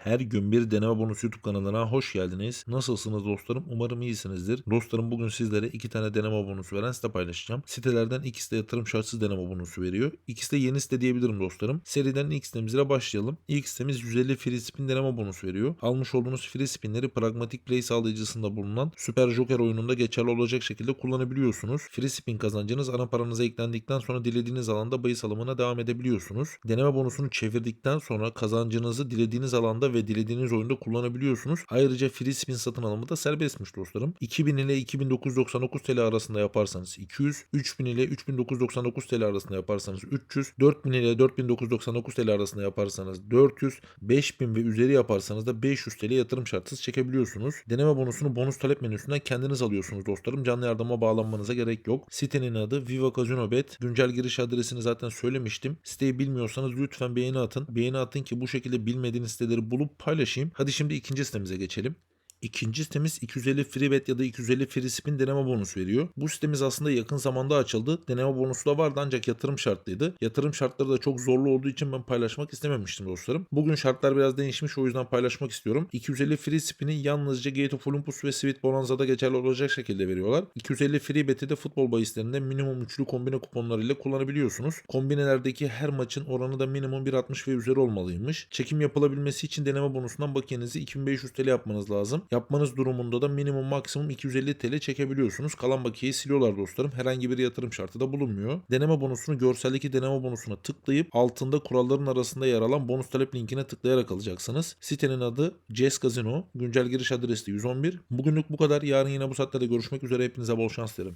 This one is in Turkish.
Her gün bir deneme bonus YouTube kanalına hoş geldiniz. Nasılsınız dostlarım? Umarım iyisinizdir. Dostlarım bugün sizlere iki tane deneme bonusu veren site paylaşacağım. Sitelerden ikisi de yatırım şartsız deneme bonusu veriyor. İkisi de yeni site diyebilirim dostlarım. Seriden ilk sitemizle başlayalım. İlk sitemiz 150 free spin deneme bonusu veriyor. Almış olduğunuz free spinleri Pragmatic Play sağlayıcısında bulunan Süper Joker oyununda geçerli olacak şekilde kullanabiliyorsunuz. Free spin kazancınız ana paranıza eklendikten sonra dilediğiniz alanda bahis alımına devam edebiliyorsunuz. Deneme bonusunu çevirdikten sonra kazancınızı dilediğiniz alanda ve dilediğiniz oyunda kullanabiliyorsunuz. Ayrıca free spin satın alımı da serbestmiş dostlarım. 2000 ile 2999 TL arasında yaparsanız 200, 3000 ile 3999 TL arasında yaparsanız 300, 4000 ile 4999 TL arasında yaparsanız 400, 5000 ve üzeri yaparsanız da 500 TL yatırım şartsız çekebiliyorsunuz. Deneme bonusunu bonus talep menüsünden kendiniz alıyorsunuz dostlarım. Canlı yardıma bağlanmanıza gerek yok. Sitenin adı Viva Casino Bet. Güncel giriş adresini zaten söylemiştim. Siteyi bilmiyorsanız lütfen beğeni atın. Beğeni atın ki bu şekilde bilmediğiniz siteleri bulup paylaşayım. Hadi şimdi ikinci sitemize geçelim. İkinci sitemiz 250 free bet ya da 250 free spin deneme bonusu veriyor. Bu sitemiz aslında yakın zamanda açıldı. Deneme bonusu da vardı ancak yatırım şartlıydı. Yatırım şartları da çok zorlu olduğu için ben paylaşmak istememiştim dostlarım. Bugün şartlar biraz değişmiş o yüzden paylaşmak istiyorum. 250 free spin'i yalnızca Gate of Olympus ve Sweet Bonanza'da geçerli olacak şekilde veriyorlar. 250 free bet'i de futbol bahislerinde minimum üçlü kombine kuponlarıyla kullanabiliyorsunuz. Kombinelerdeki her maçın oranı da minimum 1.60 ve üzeri olmalıymış. Çekim yapılabilmesi için deneme bonusundan bakiyenizi 2500 TL yapmanız lazım. Yapmanız durumunda da minimum maksimum 250 TL çekebiliyorsunuz. Kalan bakiyeyi siliyorlar dostlarım. Herhangi bir yatırım şartı da bulunmuyor. Deneme bonusunu görseldeki deneme bonusuna tıklayıp altında kuralların arasında yer alan bonus talep linkine tıklayarak alacaksınız. Sitenin adı Jazz Casino. Güncel giriş adresi de 111. Bugünlük bu kadar. Yarın yine bu saatte de görüşmek üzere. Hepinize bol şans dilerim.